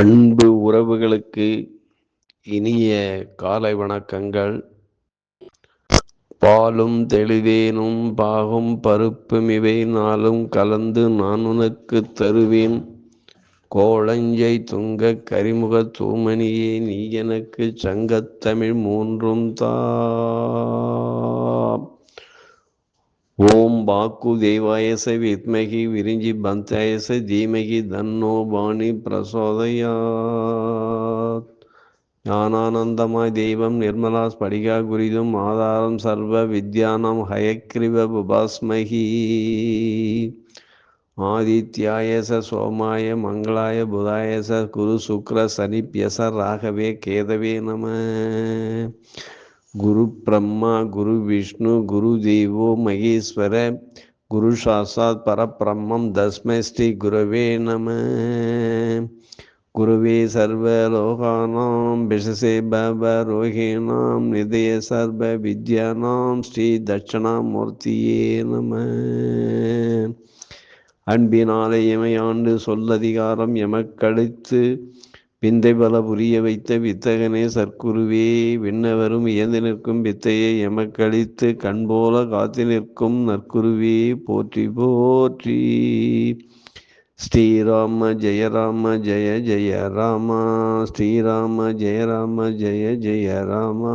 அன்பு உறவுகளுக்கு இனிய காலை வணக்கங்கள். பாலும் தெளிவேனும் பாகும் பருப்பும் இவை நாளும் கலந்து நான் உனக்கு தருவேன். கோழஞ்சை துங்க கரிமுக தூமணியே நீ எனக்கு சங்கத்தமிழ் மூன்றும் தா ஓம் பாக்கு தேவாயச வித்மகி விரிஞ்சி பந்தாயச தீமகி தன்னோ பாணி பிரசோதயாத். ஞானானந்தமாய் தெய்வம் நிர்மலா ஸ்படிகா குரிதும் ஆதாரம் சர்வ வித்யானம் ஹயக்ரிவ உபாஸ்மகி ஆதித்யாயச சோமாய மங்களாய புதாயச குரு சுக்ர சனிப்யச ராகவே கேதவே நம. குரு பிரம்மா குரு விஷ்ணு குரு தேவோ மகேஸ்வர குரு சாசாத் பரபிரம்மம் தஸ்மை ஸ்ரீ குருவே நம. குருவே சர்வலோகானாம் பிஷசே பவ ரோஹிணாம் நிதய சர்வ வித்யானாம் ஸ்ரீ தட்சணாமூர்த்தியே நம. அன்பினாலே எமையாண்டு சொல்லதிகாரம் எமக்கழித்து விந்தை பல புரிய வைத்த வித்தகனே சர்க்குருவே விண்ணவரும் இயந்து நிற்கும் வித்தையை எமக்களித்து கண்போல காத்து நிற்கும் நற்குருவே போற்றி போற்றி. ஸ்ரீராம ஜெய ராம ஜெய ஜெய ராமா. ஸ்ரீராம ஜெய ராம ஜெய ஜெய ராமா.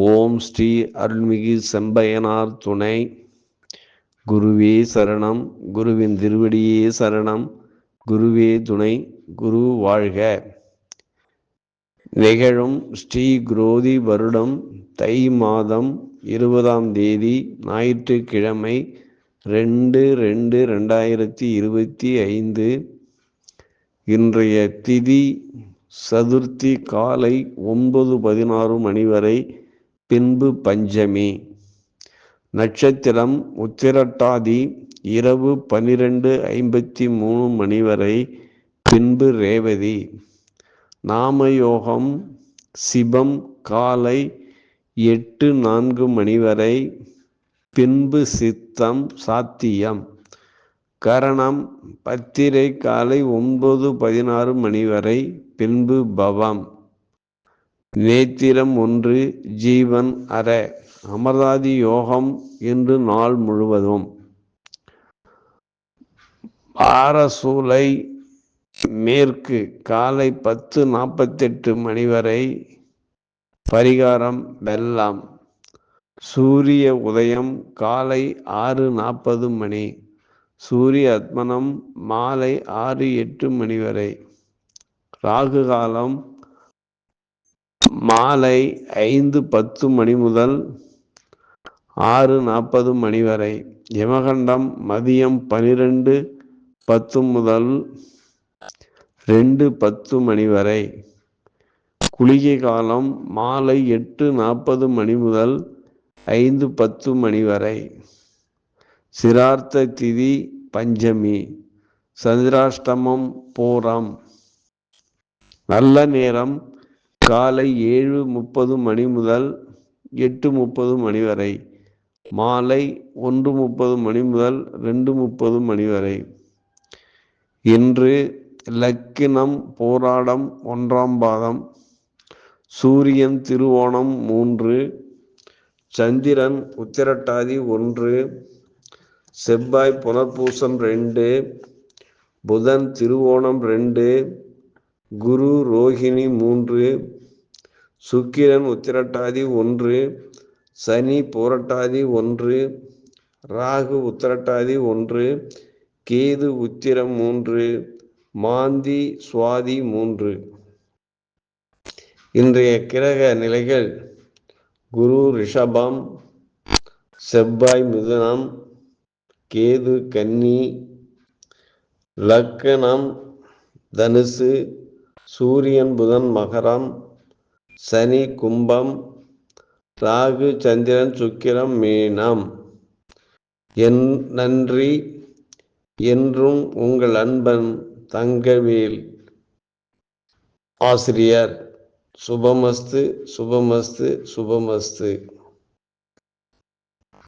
ஓம் ஸ்ரீ அருள்மிகு செம்பயனார் துணை. குருவே சரணம் குருவின் திருவடியே சரணம் குருவே துணை குரு வாழ்க. நிகழும் ஸ்ரீ குரோதி வருடம் தை மாதம் இருபதாம் தேதி ஞாயிற்றுக்கிழமை ரெண்டு ரெண்டு ரெண்டாயிரத்தி இருபத்தி ஐந்து. இன்றைய திதி சதுர்த்தி காலை ஒன்பது பதினாறு மணி வரை பின்பு பஞ்சமி. நட்சத்திரம் உத்திரட்டாதி இரவு பன்னிரெண்டு ஐம்பத்தி மூணு மணி வரை பின்பு ரேவதி. நாமயோகம் சிவம் காலை எட்டு நான்கு மணி வரை பின்பு சித்தம் சாத்தியம். கரணம் பத்திரை காலை ஒன்பது பதினாறு மணி வரை பின்பு பவம். நேத்திரம் ஒன்று ஜீவன் அற அமர்தாதி யோகம் என்று நாள் முழுவதும். ஆரசூலை மேற்கு காலை பத்து நாற்பத்தெட்டு மணி வரை பரிகாரம் வெள்ளம் சூரிய உதயம் காலை ஆறு நாற்பது மணி. சூரிய அத்மனம் மாலை ஆறு எட்டு மணி வரை. ராகு காலம் மாலை ஐந்து பத்து மணி முதல் ஆறு நாற்பது மணி வரை. யமகண்டம் மதியம் பனிரெண்டு பத்து முதல் ரெண்டு பத்து மணி வரை. குளிகை காலம் மாலை எட்டு நாற்பது மணி முதல் ஐந்து பத்து மணி வரை. சிரார்த்த திதி பஞ்சமி. சந்திராஷ்டமம் பூரம். நல்ல நேரம் காலை ஏழு முப்பது மணி முதல் எட்டு முப்பது மணி வரை. மாலை ஒன்று முப்பது மணி முதல் ரெண்டு முப்பது மணி வரை. இன்று லக்கினம் போராடம் ஒன்றாம் பாதம். சூரியன் திருவோணம் மூன்று. சந்திரன் உத்திரட்டாதி ஒன்று. செவ்வாய் புனர்பூசம் ரெண்டு. புதன் திருவோணம் ரெண்டு. குரு ரோஹிணி மூன்று சுக்கிரன் உத்திரட்டாதி ஒன்று சனி போரட்டாதி ஒன்று ராகு உத்திரட்டாதி ஒன்று கேது உத்திரம் மூன்று மாந்தி சுவாதி மூன்று. இன்றைய கிரக நிலைகள் குரு ரிஷபம் செவ்வாய் மிதுனம் கேது கன்னி லக்கணம் தனுசு சூரியன் புதன் மகரம் சனி கும்பம் ராகு சந்திரன் சுக்கிரம் மீனம். என் நன்றி என்றும் உங்கள் அன்பன் தங்கவேல். ஆசிரியர் சுபமஸ்து சுபமஸ்து சுபமஸ்து.